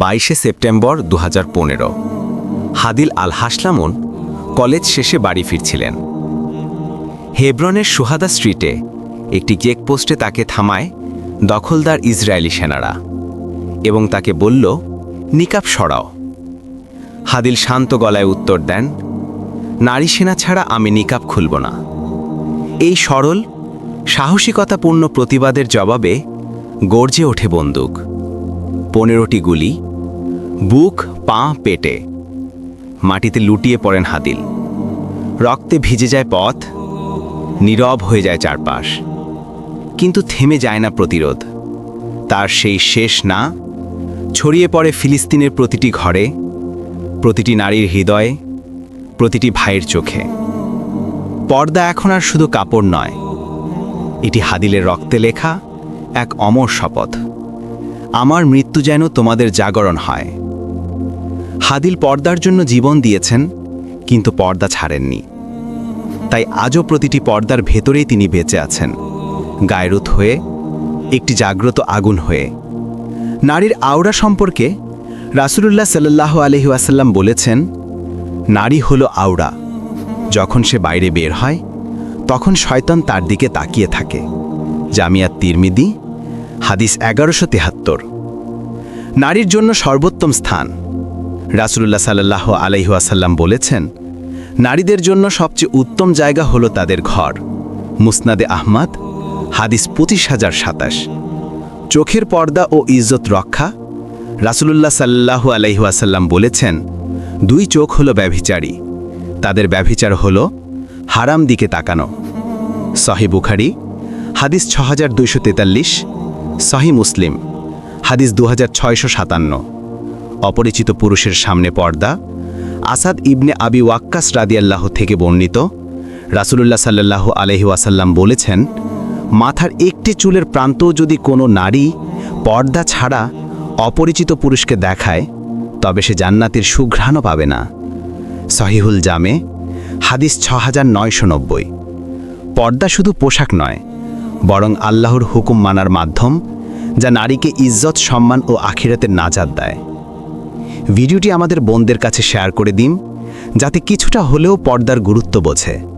বাইশে সেপ্টেম্বর দু হাজার পনেরো। হাদিল আল হাসলামুন কলেজ শেষে বাড়ি ফিরছিলেন। হেব্রনের সুহাদা স্ট্রিটে একটি চেকপোস্টে তাকে থামায় দখলদার ইসরায়েলি সেনারা এবং তাকে বলল নিকাপ সরাও। হাদিল শান্ত গলায় উত্তর দেন, নারী সেনা ছাড়া আমি নিকাপ খুলব না। এই সরল, সাহসিকতাপূর্ণ প্রতিবাদের জবাবে গর্জে ওঠে বন্দুক। পনেরোটি গুলি বুক, পা, পেটে। মাটিতে লুটিয়ে পড়েন হাদিল রক্তে ভিজে যায় পথ, নীরব হয়ে যায় চারপাশ। কিন্তু থেমে যায় না প্রতিরোধ। তার সেই শেষ না, ছড়িয়ে পড়ে ফিলিস্তিনের প্রতিটি ঘরে, প্রতিটি নারীর হৃদয়ে, প্রতিটি ভাইয়ের চোখে। পর্দা এখন আর শুধু কাপড় নয়, এটি হাদিলের রক্তে লেখা এক অমর শপথ। আমার মৃত্যু যেন তোমাদের জাগরণ হয়। হাদিল পর্দার জন্য জীবন দিয়েছেন, কিন্তু পর্দা ছাড়েননি। তাই আজও প্রতিটি পর্দার ভেতরেই তিনি বেঁচে আছেন। গায়রুত হয়ে, একটি জাগ্রত আগুন হয়ে। নারীর আওড়া সম্পর্কে রাসুলুল্লাহ সাল্লাহ আলহি আসাল্লাম বলেছেন, নারী হলো আওড়া। যখন সে বাইরে বের হয়, তখন শয়তান তার দিকে তাকিয়ে থাকে। জামিয়াত তিরমিদি, হাদিস এগারোশো তেহাত্তর। নারীর জন্য সর্বোত্তম স্থান। রাসূলুল্লাহ সাল্লাহ আলাইহাসাল্লাম বলেছেন, নারীদের জন্য সবচেয়ে উত্তম জায়গা হলো তাদের ঘর। মুসনাদে আহমাদ, হাদিস পঁচিশ হাজার সাতাশ। চোখের পর্দা ও ইজ্জত রক্ষা, রাসূলুল্লাহ সাল্লাহু আলাইহাসাল্লাম বলেছেন, দুই চোখ হলো ব্যভিচারী। তাদের ব্যভিচার হল হারাম দিকে তাকানো। সহি বুখারি, হাদিস ছ হাজার দুইশো তেতাল্লিশ, সহি মুসলিম, হাদিস দু হাজার ছয়শো সাতান্ন। অপরিচিত পুরুষের সামনে পর্দা, আসাদ ইবনে আবি ওয়াক্কাস রাদিয়াল্লাহ থেকে বর্ণিত। রাসূলুল্লাহ সাল্লাহ আলহি ওয়াসাল্লাম বলেছেন, মাথার একটি চুলের প্রান্তও যদি কোনো নারী পর্দা ছাড়া অপরিচিত পুরুষকে দেখায়, তবে সে জান্নাতের সুঘ্রাণও পাবে না। সহিহুল জামে, হাদিস ছ হাজার নয়শো নব্বই। পর্দা শুধু পোশাক নয়, বরং আল্লাহর হুকুম মানার মাধ্যম, যা নারীকে ইজ্জত, সম্মান ও আখিরাতের নাজাদ দেয়। ভিডিওটি আমাদের বোনদের কাছে শেয়ার করে দিন যাতে কিছুটা হলেও পর্দার গুরুত্ব বোঝে।